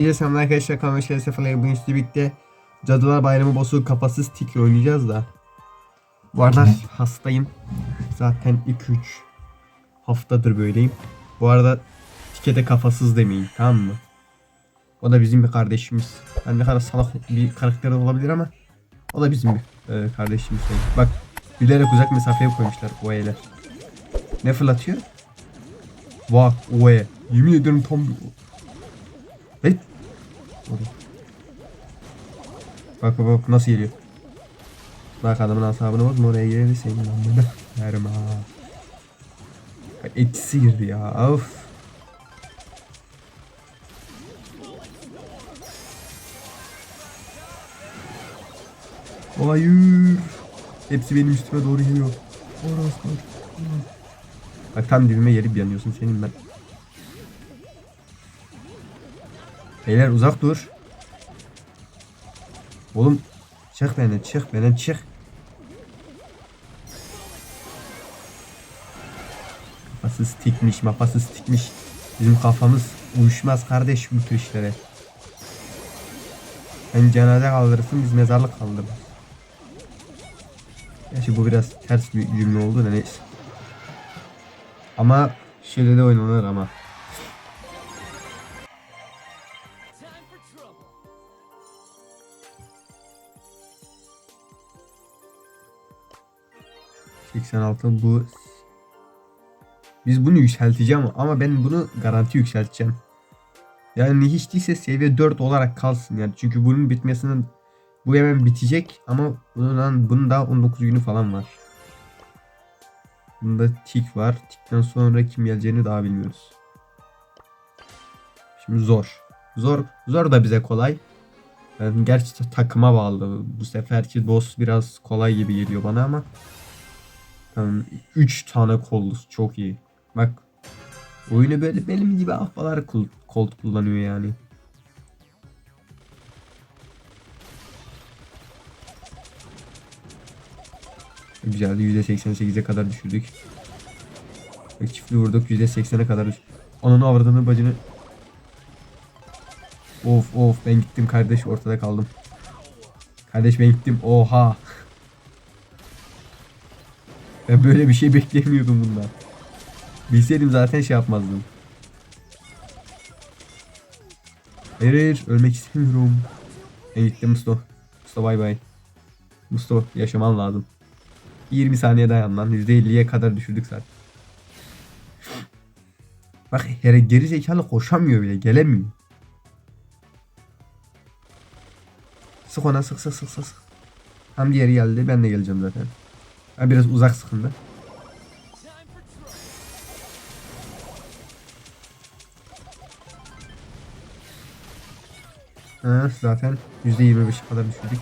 İyi selamlar arkadaşlar kanalıma şeref sefalar bugün sizle birlikte Cadılar Bayramı boss'u kafasız tikle oynayacağız da. Bu arada hastayım. Zaten 2-3 haftadır böyleyim. Bu arada tike de kafasız demeyin tamam mı? O da bizim bir kardeşimiz. Ben ne kadar salak bir karakter olabilir ama O da bizim bir e, kardeşimiz yani. Bak bilerek uzak mesafeye koymuşlar o e'ler. Ne fırlatıyor? Bak o e. Yemin ediyorum tam Evet Bak bak bak nasıl geliyor. Bak adamın asabına bak oraya geldi senin amına. Yerim ha. Bak Etkisi girdi ya. Of. Hayır. Hepsi benim üstüme doğru geliyor. Orası var. Bak tam dibime gelip yanıyorsun senin ben. Beyler uzak dur. Oğlum çık benden çık benden çık. Kafası stikmiş mafası stikmiş. Bizim kafamız uyuşmaz kardeş bu tür işlere. Sen cenaze kaldırırsın biz mezarlık kaldırırız. Gerçi bu biraz ters bir cümle oldu da neyse. Ama şöyle de oynanır ama. ...86 bu... Biz bunu yükselteceğim ama ben bunu garanti yükselteceğim. Yani hiç değilse seviye 4 olarak kalsın yani. Çünkü bunun bitmesinin... Bu hemen bitecek ama bunun, bunun daha 19 günü falan var. Bunda tik var. Tikten sonra kim geleceğini daha bilmiyoruz. Şimdi zor. Zor zor da bize kolay. Yani gerçi takıma bağlı. Bu seferki boss biraz kolay gibi geliyor bana ama. Tamam. 3 tane kollus çok iyi. Bak. Oyunu böyle benim gibi ahbalar kol, kolt kullanıyor yani. Güzeldi %88'e kadar düşürdük. Bak çiftli vurduk %80'e kadar düş. Ananı avradını bacını. Of of ben gittim kardeş ortada kaldım. Kardeş ben gittim oha. Ben böyle bir şey beklemiyordum bundan. Bilseydim zaten şey yapmazdım. Hayır hayır ölmek istemiyorum. Ben gittim Mustafa. Mustafa bay bay. Mustafa yaşaman lazım. 20 saniye dayan lan. %50'ye kadar düşürdük zaten. Bak here geri zekalı koşamıyor bile. Gelemiyor. Sık ona sık sık sık. sık. Tam diğeri geldi. Ben de geleceğim zaten. Ha, biraz uzak sıkındı. Ha, zaten %25'e kadar düşürdük.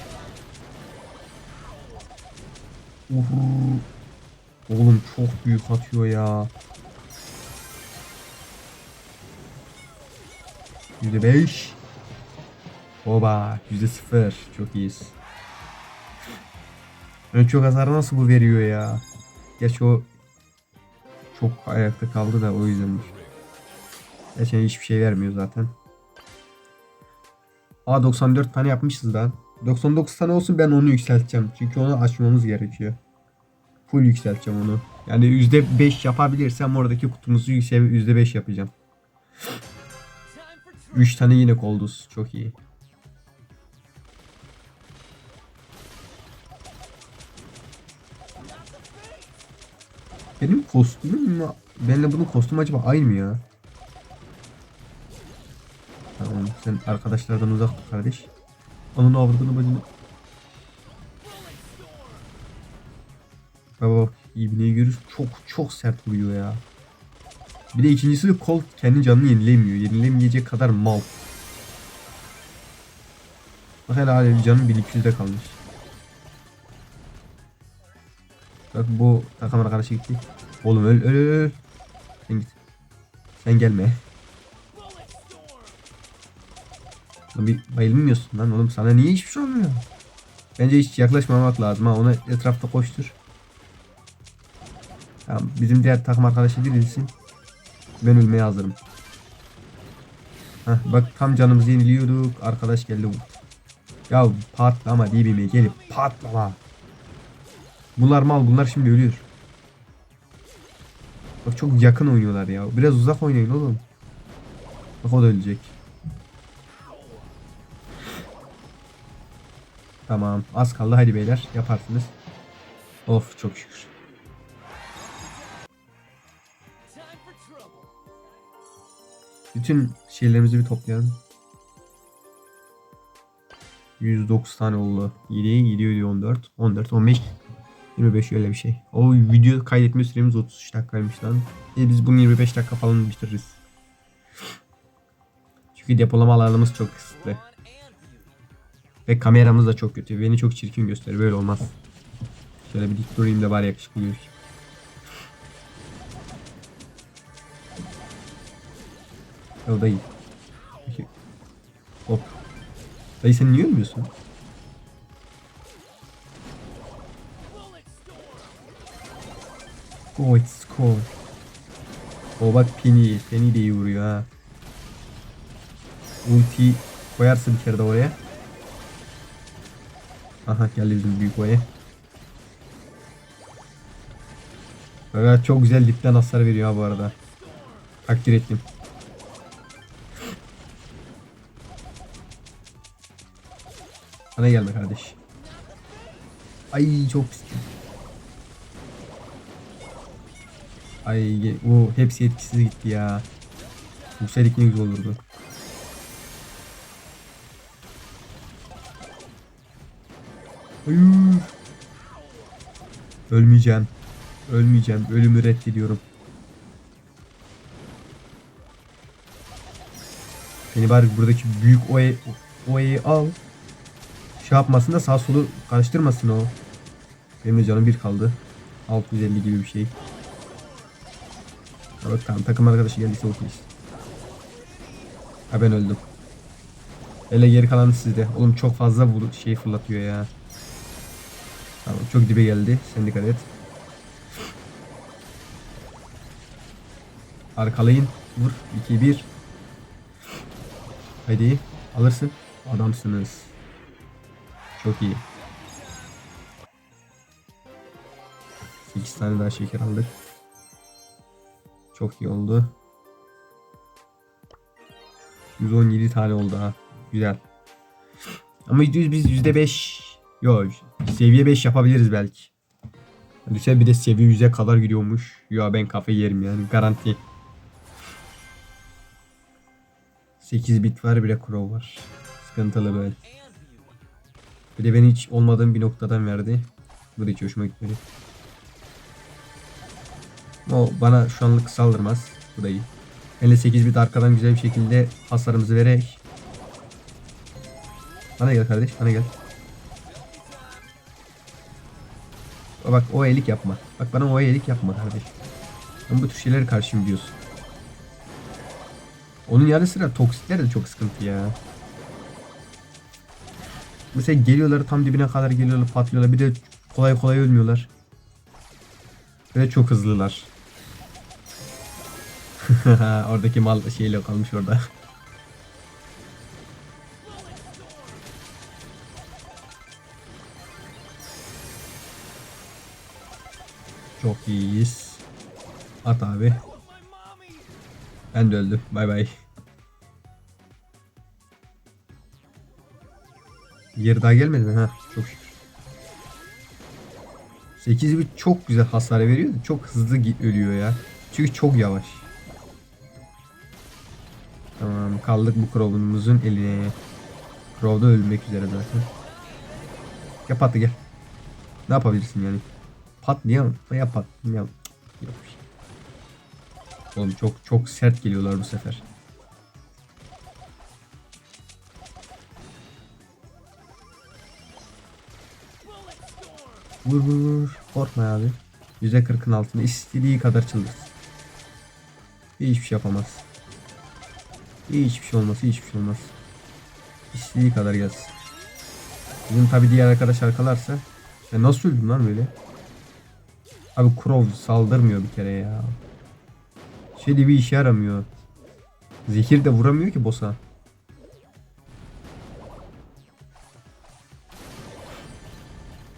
Uhu. Oğlum çok büyük atıyor ya. Yüzde beş. Oba yüzde sıfır. Çok iyiyiz. En çok hasar nasıl bu veriyor ya? Geç o çok ayakta kaldı da o yüzdenmiş. Geçen hiçbir şey vermiyor zaten. Aa 94 tane yapmışız lan. 99 tane olsun ben onu yükselteceğim. Çünkü onu açmamız gerekiyor. Full yükselteceğim onu. Yani %5 yapabilirsem oradaki kutumuzu yüksel %5 yapacağım. 3 tane yine kolduz. Çok iyi. Benim kostümüm mü? Benimle bunun kostümü acaba aynı mı ya? Tamam sen arkadaşlardan uzak dur kardeş. Onun avradını bacını. Baba ibneyi görür çok çok sert vuruyor ya. Bir de ikincisi de Colt kendi canını yenilemiyor. Yenilemeyecek kadar mal. Bak hele canım 1200'de kalmış. Bak bu takım arkadaşı gitti. Oğlum öl öl öl. Sen git. Sen gelme. Lan bir bayılmıyorsun lan oğlum sana niye hiçbir şey olmuyor? Bence hiç yaklaşmamak lazım ha ona etrafta koştur. Tamam bizim diğer takım arkadaşı dirilsin. Ben ölmeye hazırım. Heh, bak tam canımızı yeniliyorduk. Arkadaş geldi. Ya patlama dibime gelip patlama. Bunlar mal bunlar şimdi ölüyor. Bak çok yakın oynuyorlar ya. Biraz uzak oynayın oğlum. Bak o da ölecek. Tamam az kaldı hadi beyler yaparsınız. Of çok şükür. Bütün şeylerimizi bir toplayalım. 109 tane oldu. 7, 7, 7, 14, 14, 15, 25 öyle bir şey. O video kaydetme süremiz 33 dakikaymış lan. E biz bunu 25 dakika falan bitiririz. Çünkü depolama alanımız çok kısıtlı. Ve kameramız da çok kötü. Beni çok çirkin gösteriyor. Böyle olmaz. Şöyle bir dik durayım da bari yakışıklı gözükeyim. Peki. Hop. Dayı sen niye ölmüyorsun? İt's score. O bak Penny. Penny de iyi vuruyor ha. Ulti koyarsın bir kere de oraya. Aha geldi bizim büyük oya. Evet çok güzel dipten hasar veriyor ha bu arada. Takdir ettim. Bana gelme kardeş. Ay çok pis. Ay o hepsi etkisiz gitti ya. Yükselik ne güzel olurdu. Hayır. Ölmeyeceğim. Ölmeyeceğim. Ölümü reddediyorum. Beni bari buradaki büyük oya, oyayı al. Şey yapmasın da sağ solu karıştırmasın o. Benim de canım bir kaldı. 650 gibi bir şey. Evet tamam takım arkadaşı geldiyse okeyiz. Ha ben öldüm. Hele geri kalan sizde. Oğlum çok fazla vur şey fırlatıyor ya. Tamam çok dibe geldi. Sen dikkat et. Arkalayın. Vur. 2 1. Haydi. Alırsın. Adamsınız. Çok iyi. 8 tane daha şeker aldık. Çok iyi oldu. 117 tane oldu ha. Güzel. Ama %100 biz %5 Yok seviye 5 yapabiliriz belki. Düşen bir de seviye 100'e kadar gidiyormuş. Ya ben kafayı yerim yani garanti. 8 bit var bir de crow var. Sıkıntılı böyle. Bir de beni hiç olmadığım bir noktadan verdi. Bu da hiç hoşuma gitmedi. O bana şu anlık saldırmaz. Bu da iyi. Hele 8 bit arkadan güzel bir şekilde hasarımızı vererek. Bana gel kardeş bana gel. Bak o elik yapma. Bak bana o elik yapma kardeş. Ben bu tür şeylere karşıyım diyorsun. Onun yanı sıra toksikler de çok sıkıntı ya. Mesela geliyorlar tam dibine kadar geliyorlar patlıyorlar. Bir de kolay kolay ölmüyorlar. Ve çok hızlılar. Oradaki mal şeyle kalmış orada. Çok iyiyiz. At abi. Ben de öldüm. Bay bay. Yer daha gelmedi mi? Ha, çok şükür. 8 bit çok güzel hasar veriyor çok hızlı ölüyor ya. Çünkü çok yavaş. Tamam kaldık bu Crow'umuzun eline. Crow da ölmek üzere zaten. Gel patla gel. Ne yapabilirsin yani? Pat niye? Ya pat. Ya. Yok. Oğlum çok çok sert geliyorlar bu sefer. Vur vur vur. Korkma abi. %40'ın altında istediği kadar çıldırsın. Hiçbir şey yapamaz. Hiçbir şey olmaz, hiçbir şey olmaz. İstediği kadar gelsin. Bizim tabi diğer arkadaş arkalarsa. Ya nasıl öldüm lan böyle? Abi Crow saldırmıyor bir kere ya. Şey de bir işe yaramıyor. Zehir de vuramıyor ki boss'a.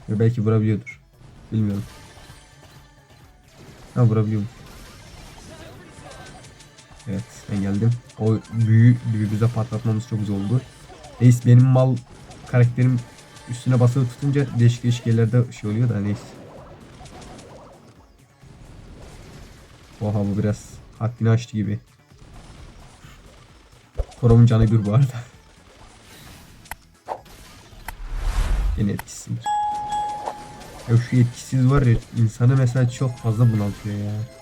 Belki vurabiliyordur. Bilmiyorum. Ha vurabiliyor. Evet ben geldim. O büyü büyü patlatmamız çok güzel oldu. Reis benim mal karakterim üstüne basılı tutunca değişik değişik yerlerde şey oluyor da neyse. Oha bu biraz haddini aştı gibi. Korom'un canı bir bu arada. Yine etkisiz. Ya şu etkisiz var ya insanı mesela çok fazla bunaltıyor ya.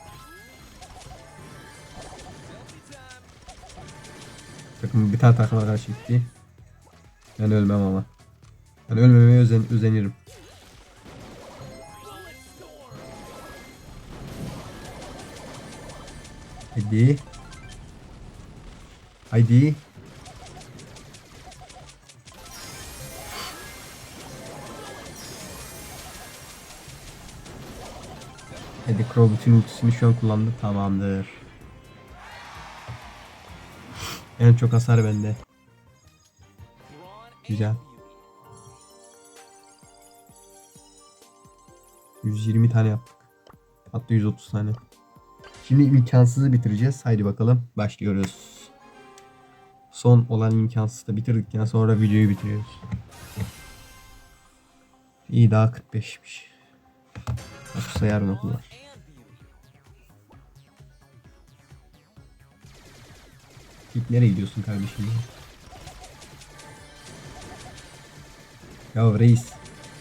Bir tane takıma karşı gitti. Ben ölmem ama. Ben ölmemeye özen, özenirim. Haydi. Haydi. Hadi Crow bütün ultisini şu an kullandı. Tamamdır. En çok hasar bende. Güzel. 120 tane yaptık. Hatta 130 tane. Şimdi imkansızı bitireceğiz. Haydi bakalım. Başlıyoruz. Son olan imkansızı da bitirdikten sonra videoyu bitiriyoruz. İyi daha 45'miş. Yoksa yarın okul İlk nereye gidiyorsun kardeşim? Ya, reis.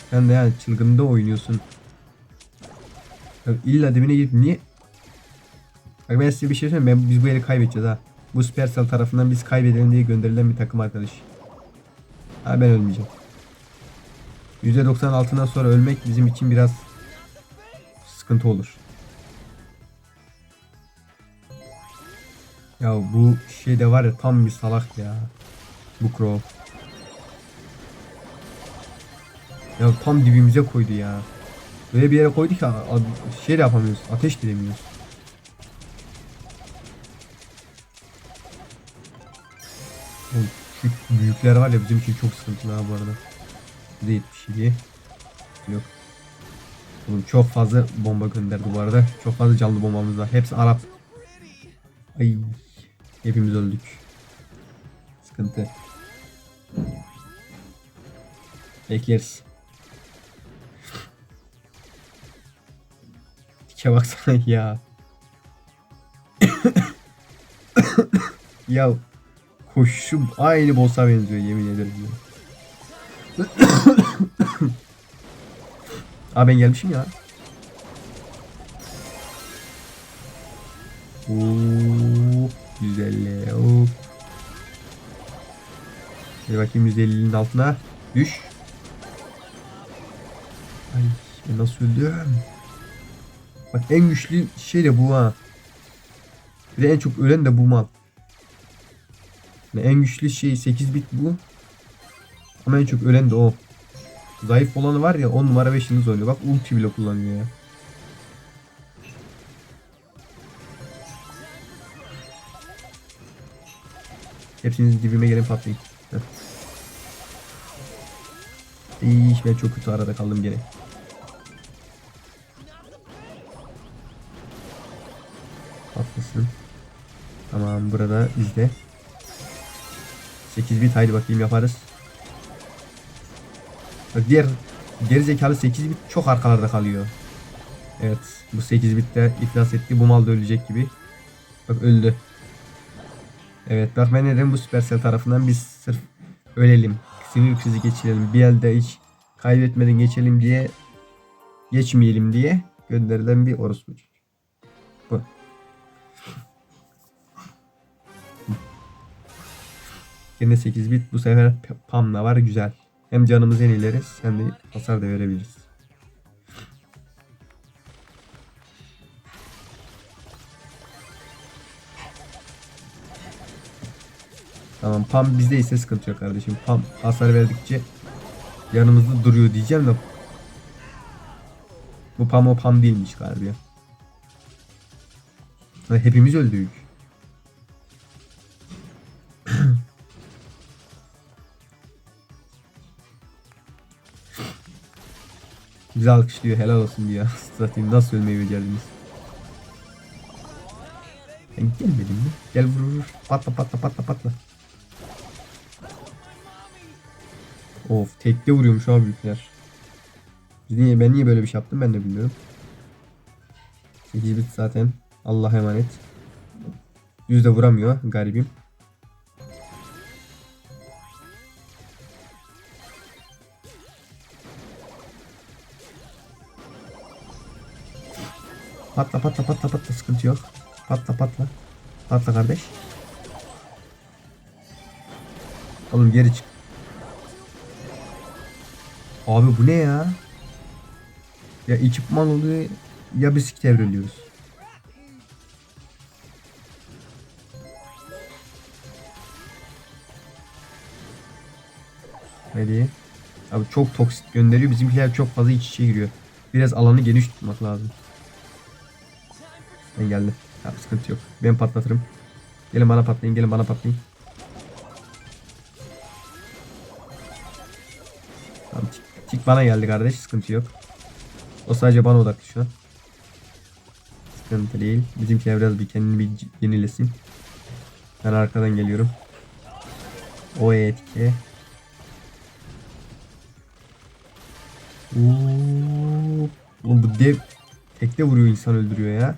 Sen de yani çılgında oynuyorsun. Ya illa dibine gidip niye? Bak ben size bir şey söyleyeyim. Ben, biz bu eli kaybedeceğiz ha. Bu Supercell tarafından biz kaybedelim diye gönderilen bir takım arkadaş. Ha ben ölmeyeceğim. %96'dan sonra ölmek bizim için biraz sıkıntı olur. Ya bu şey de var ya tam bir salak ya. Bu Crow. Ya tam dibimize koydu ya. Böyle bir yere koydu ki şey de yapamıyoruz. Ateş de edemiyoruz. Şu büyükler var ya bizim için çok sıkıntılı ha bu arada. Bu da 77. Yok. Oğlum çok fazla bomba gönderdi bu arada. Çok fazla canlı bombamız var. Hepsi Arap. Ay. Hepimiz öldük. Sıkıntı. Bekleriz. Dike baksana ya. ya koşuşum aynı boss'a benziyor yemin ederim. Ya. Aa ben gelmişim ya. Oo, 150. Hop. Hadi bakayım 150'nin altına. Düş. Ay nasıl öldüm? Bak en güçlü şey de bu ha. Bir de en çok ölen de bu mal. Yani en güçlü şey 8 bit bu. Ama en çok ölen de o. Zayıf olanı var ya 10 numara 5 yıldız. Bak ulti bile kullanıyor ya. Hepsiniz dibime gelin patlayın. İyi ben çok kötü arada kaldım gene. Patlasın. Tamam burada izle. 8 bit haydi bakayım yaparız. Bak diğer geri zekalı 8 bit çok arkalarda kalıyor. Evet bu 8 bit de iflas etti. Bu mal da ölecek gibi. Bak öldü. Evet bak ben neden bu Supercell tarafından biz sırf ölelim. Sinir krizi geçirelim. Bir elde hiç kaybetmeden geçelim diye geçmeyelim diye gönderilen bir orospu. Bu. Yine 8 bit bu sefer Pam'la var güzel. Hem canımızı yenileriz hem de hasar da verebiliriz. Tamam Pam bizde ise sıkıntı yok kardeşim. Pam hasar verdikçe yanımızda duruyor diyeceğim de bu Pam o Pam değilmiş galiba. Hepimiz öldük. Bizi alkışlıyor helal olsun diye. Zaten nasıl ölmeyi becerdiniz? Ben gelmedim mi? Gel vurur vur. Patla patla patla patla. Of tekte vuruyormuş abi büyükler. Niye, ben niye böyle bir şey yaptım ben de bilmiyorum. 8 bit zaten. Allah'a emanet. Yüz de vuramıyor garibim. Patla patla patla patla sıkıntı yok. Patla patla. Patla kardeş. Oğlum geri çık. Abi bu ne ya? Ya ekipman oluyor ya bisiklet evriliyoruz. Hadi. Abi çok toksit gönderiyor. Bizimkiler çok fazla iç içe giriyor. Biraz alanı geniş tutmak lazım. Ben geldim. Ya sıkıntı yok. Ben patlatırım. Gelin bana patlayın. Gelin bana patlayın. Bana geldi kardeş. Sıkıntı yok. O sadece bana odaklı şu an. Sıkıntı değil. Bizimkiler biraz bir kendini bir yenilesin. Ben arkadan geliyorum. O etki. Oğlum bu dev tekte vuruyor insan öldürüyor ya.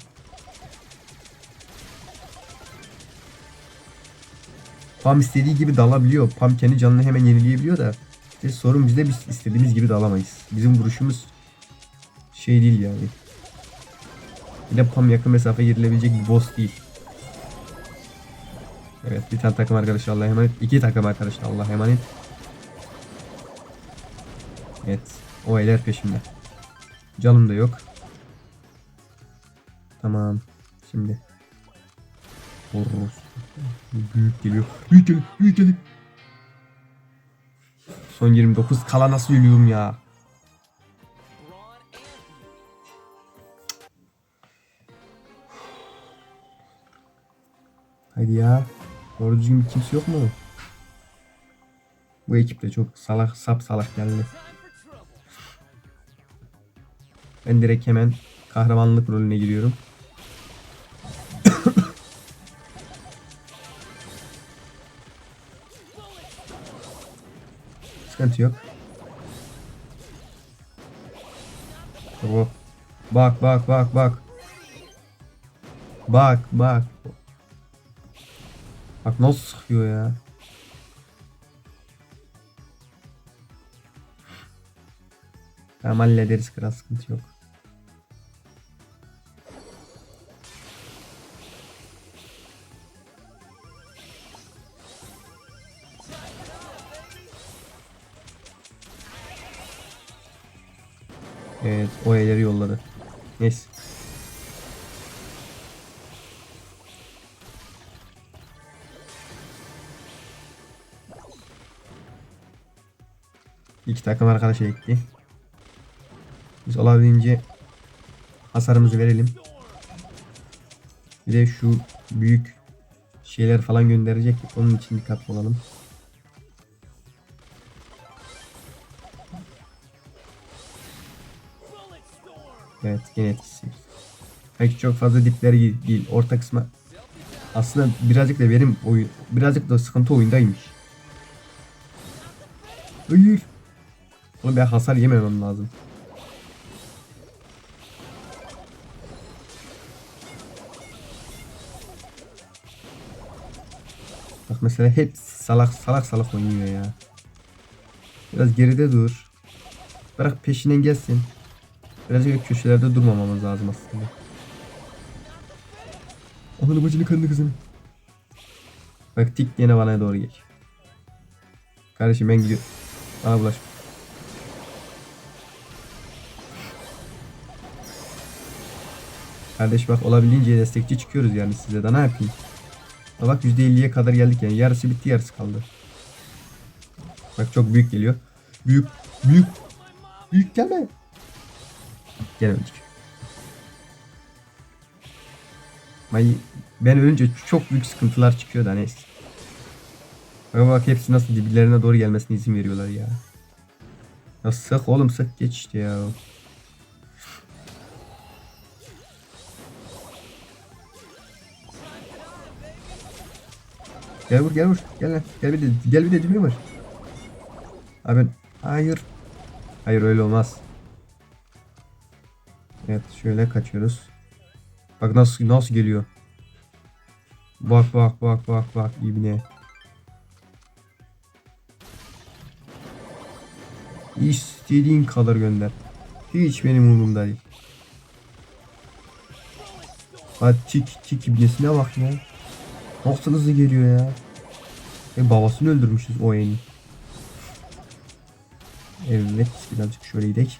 Pam istediği gibi dalabiliyor. Pam kendi canını hemen yenileyebiliyor da. İşte sorun bizde biz istediğimiz gibi dalamayız. Bizim vuruşumuz şey değil yani. Bir de Pam yakın mesafe girilebilecek bir boss değil. Evet bir tane takım arkadaşı Allah'a emanet. İki takım arkadaşı Allah'a emanet. Evet. O eller peşimde. Canım da yok. Tamam. Şimdi. Vururuz. Büyük geliyor. Büyük geliyor. Büyük geliyor. Son 29 kala nasıl ölüyorum ya? Hadi ya. Doğru düzgün kimse yok mu? Bu ekip de çok salak sap salak geldi. Ben direkt hemen kahramanlık rolüne giriyorum. Sıkıntı yok. Oh. Bak bak bak bak. Bak bak. Bak nasıl sıkıyor ya. Tamam hallederiz kral sıkıntı yok. O elleri yolladı. Neyse. İki takım arkadaş ekti. Biz olabildiğince hasarımızı verelim. Bir de şu büyük şeyler falan gönderecek. Onun için dikkatli olalım. Evet gene etkisi. Belki çok fazla dipleri değil. Orta kısma aslında birazcık da benim oyun birazcık da sıkıntı oyundaymış. Hayır. Oğlum ben hasar yememem lazım. Bak mesela hep salak salak salak oynuyor ya. Biraz geride dur. Bırak peşinden gelsin. Birazcık köşelerde durmamamız lazım aslında. Ananı bacını kanını kızını. Bak tik yine bana doğru geç. Kardeşim ben gidiyorum. Bana bulaş. Kardeş bak olabildiğince destekçi çıkıyoruz yani size de ne yapayım. Ha bak %50'ye kadar geldik yani yarısı bitti yarısı kaldı. Bak çok büyük geliyor. Büyük büyük büyük gelme. Gene öldük. Ay, ben ölünce çok büyük sıkıntılar çıkıyor da hani. neyse. Bak bak hepsi nasıl diblerine doğru gelmesine izin veriyorlar ya. Ya sık oğlum sık geç işte ya. Gel vur gel vur. Gel lan. Gel bir de, gel bir de dibine vur. Abi hayır. Hayır öyle olmaz. Evet şöyle kaçıyoruz. Bak nasıl nasıl geliyor. Bak bak bak bak bak ibne. İstediğin kadar gönder. Hiç benim umurumda değil. Hadi tik tik ibnesine bak ya. Nasıl hızlı geliyor ya. E babasını öldürmüşüz o eni. Evet birazcık şöyle gidelim.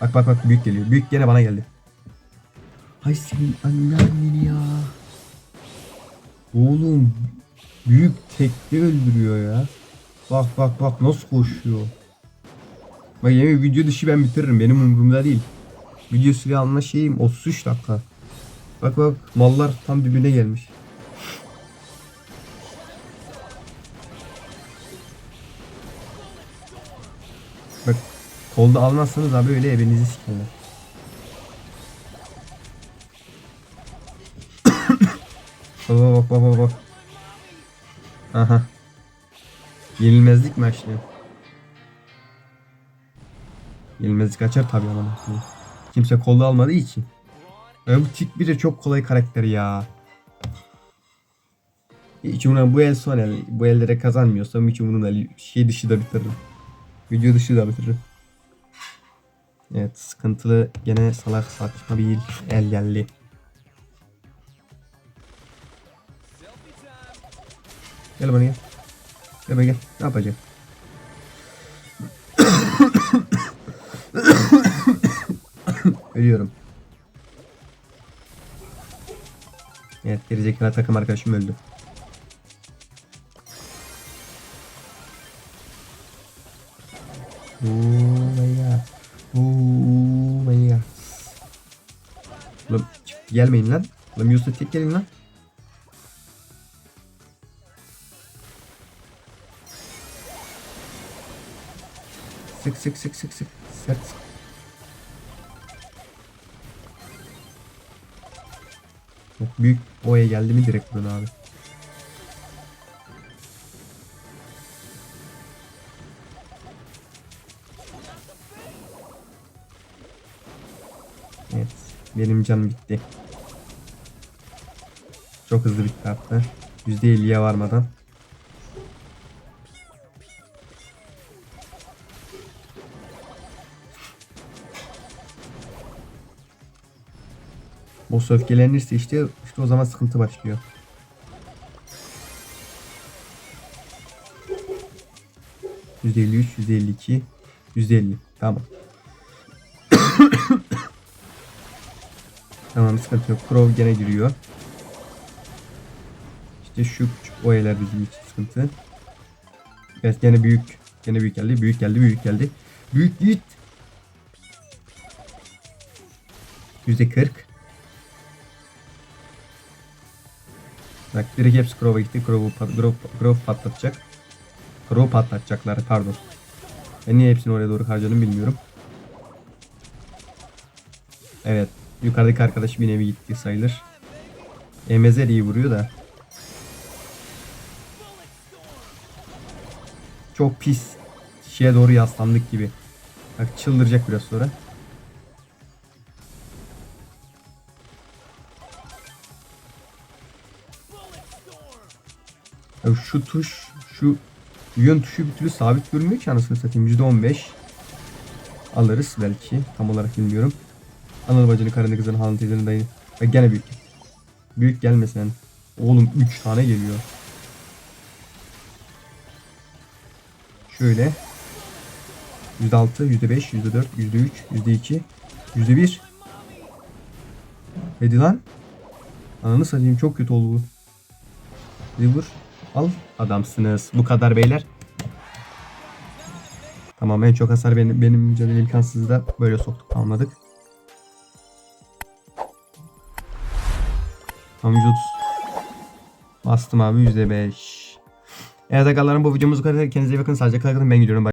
Bak bak bak büyük geliyor. Büyük gene bana geldi. Hay senin anneanneni ya. Oğlum büyük tekli öldürüyor ya. Bak bak bak nasıl koşuyor. Bak yemin video dışı ben bitiririm. Benim umurumda değil. Video süre alma şeyim 33 dakika. Bak bak mallar tam dibine gelmiş. Bak kolda almazsanız abi öyle ebenizi sikerler. Baba bak baba bak. Aha. Yenilmezlik mi açlıyor? Yenilmezlik açar tabii ama. Kimse kolda almadığı için. Ya bu tik bir de çok kolay karakter ya. Hiç umurumda bu el son el. Bu ellere kazanmıyorsam hiç umurumda. Şey dışı da bitiririm. Video dışı da bitiririm. Evet sıkıntılı gene salak saçma bir el geldi. Gel bana gel. Gel gel. Ne yapacağım? Ölüyorum. Evet gerizekalı takım arkadaşım öldü. Oh my god. Oh my god. Çık- gelmeyin lan. Lan Yusuf tek gelin lan. Sık sık sık sık sık. Sert sık. Bak büyük oya geldi mi direkt buradan abi. Evet. Benim canım bitti. Çok hızlı bitti hatta. %50'ye varmadan. Boss öfkelenirse işte, işte o zaman sıkıntı başlıyor. %53, %52, %50. Tamam. tamam sıkıntı yok. Crow gene giriyor. İşte şu küçük oyeler bizim için sıkıntı. Evet gene büyük. Gene büyük geldi. Büyük geldi. Büyük geldi. Büyük git. %40. Bak direkt hepsi Crow'a gitti. Pat, Crow, Crow patlatacak. Crow patlatacaklar pardon. Ben niye hepsini oraya doğru harcadım bilmiyorum. Evet. Yukarıdaki arkadaş bir nevi gitti sayılır. EMZ iyi vuruyor da. Çok pis şeye doğru yaslandık gibi. Bak çıldıracak biraz sonra. Ya şu tuş, şu yön tuşu bir türlü sabit durmuyor ki anasını satayım. %15 alırız belki. Tam olarak bilmiyorum. Anıl bacını, karını, kızını, halını, teyzeni, dayını. Ve gene büyük. Büyük gelmesen. Oğlum 3 tane geliyor. Şöyle. %6, %5, %4, %3, %2, %1. Hadi lan. Ananı satayım çok kötü oldu bu. Bir vur. Al. Adamsınız. Bu kadar beyler. Tamam en çok hasar benim, benim canım imkansız da böyle soktuk almadık. Tamam 130. Bastım abi %5. Evet arkadaşlar bu videomuz kadar. Kendinize iyi bakın. Sadece kalın. Ben gidiyorum. Bye.